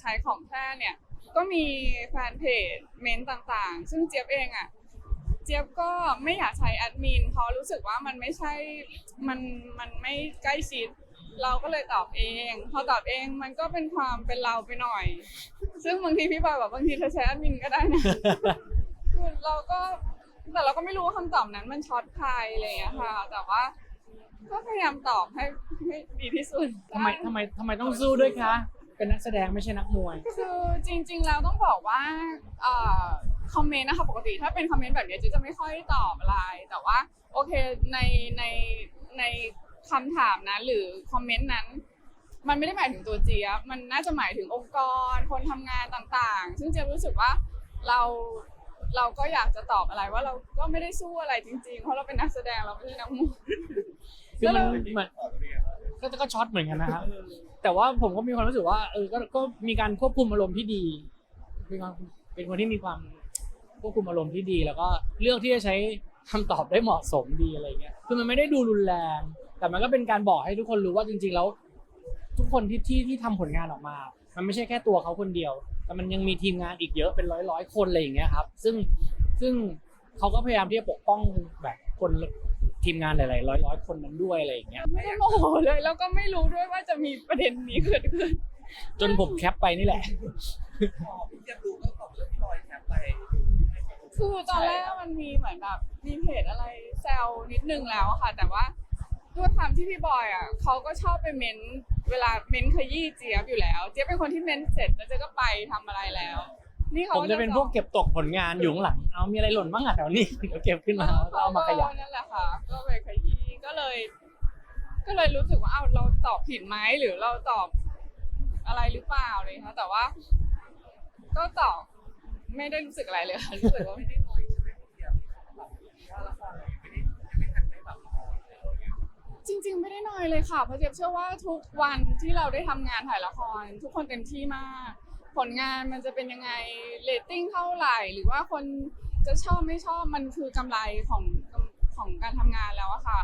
ใช้ของแท้เนี่ย ก็มีแฟนเพจเมนต์ต่างๆ ซึ่งเจี๊ยบเองอะเจี๊ยบก็ไม่อยากใช้แอดมินเพราะรู้สึกว่ามันไม่ใช่มันมันไม่ใกล้ชิด เราก็เลยตอบเอง พอตอบเองมันก็เป็นความเป็นเราไปหน่อย ซึ่งบางทีพี่บอยบอกบางทีเธอใช้แอดมินก็ได้นะคือเราก็แต่เราก็ไม่รู้ว่าคำตอบนั้นมันช็อตใครอะไรอย่างเงี้ยค่ะ แต่ว่าก็พยายามตอบให้ให้ดีที่สุดทำไมทำไมทำไมต้องสู้ด้วยคะ เป็นนักแสดงไม่ใช่นักมวย คือจริง ๆ แล้วต้องบอกว่าเอ่อคอมเมนต์นะคะปกติถ้าเป็นคอมเมนต์แบบเนี้ยเจะจะไม่ค่อยตอบอะไร แต่ว่าโอเคในในในคำถามนั้นหรือคอมเมนต์นั้น มันไม่ได้หมายถึงตัวเจี๊ยบมันน่าจะหมายถึงองค์กร คนทำงานต่างๆ ซึ่งเจี๊ยบรู้สึกว่าเราเราก็อยากจะตอบอะไรว่าเราก็ไม่ได้สู้อะไรจริง ๆ เพราะเราเป็นนักแสดงเราไม่ใช่นักมวย คือมันแล้วเราเหมือนก็ก็ช็อตเหมือนกันนะครับแต่ว่าผมก็มีความรู้สึกว่าเออก็ก็มีการควบคุมอารมณ์ที่ดีมีความเป็นคนที่มีความควบคุมอารมณ์ที่ดี แล้วก็เลือกที่จะใช้คำตอบได้เหมาะสมดีอะไรเงี้ยคือมันไม่ได้ดูรุนแรง แต่มันก็เป็นการบอกให้ทุกคนรู้ว่าจริง ๆ แล้ว ทุกคนที่ที่ที่ทำผลงานออกมา มันไม่ใช่แค่ตัวเขาคนเดียว แต่มันยังมีทีมงานอีกเยอะเป็นร้อยร้อยคนอะไรอย่างเงี้ยครับ ซึ่งซึ่งเขาก็พยายามที่จะปกป้องแบบคน ทีมงานหลายๆร้อยร้อยๆคนนั้นด้วยอะไรอย่างเงี้ยไม่ได้โมโหเลยแล้วก็ไม่รู้ด้วยว่าจะมีประเด็นนี้เกิดขึ้น จนผมแคปไปนี่แหละ พอพี่เจี๊ยบรู้ก็ตอบเรื่องพี่บอยแคปไปคือตอนแรกมันมีเหมือนแบบมีเพจอะไรแซวนิดนึงแล้วอะค่ะ แต่ว่าด้วยความที่พี่บอยอะเขาก็ชอบไปเม้นเวลาเม้นขยี้เจี๊ยบอยู่แล้ว เจี๊ยบเป็นคนที่เม้นเสร็จแล้วเจ๊ก็ไปทำอะไรแล้ว นี่เขาผมจะเป็นพวกเก็บตกผลงานอยู่ข้างหลัง เอามีอะไรหล่นบ้างอะแถวนี้เดี๋ยวเก็บขึ้นมาแล้วก็เอามาขยายนั่นแหละค่ะก็ไปขยี้ ก็เลยก็เลยรู้สึกว่าอ้าวเราตอบผิดไหมหรือเราตอบอะไรหรือเปล่าเลยค่ะแต่ว่า ก็ตอบไม่ได้รู้สึกอะไรเลยค่ะรู้สึกว่าไม่ได้น้อยใช่ไหมพี่เจี๊ยบแบบว่าละครเรายังไม่ได้ยังไม่ทันได้แบบออนเลยอะไรเงี้ยจริง ๆ ไม่ได้น้อยเลยค่ะเพราะเจ๊ยบเชื่อว่าทุกวันที่เราได้ทำงานถ่ายละคร ทุกคนเต็มที่มาก ผลงานมันจะเป็นยังไงเรตติ้งเท่าไหร่ หรือว่าคนจะชอบไม่ชอบมันคือกำไรของของการทำงานแล้วอะค่ะ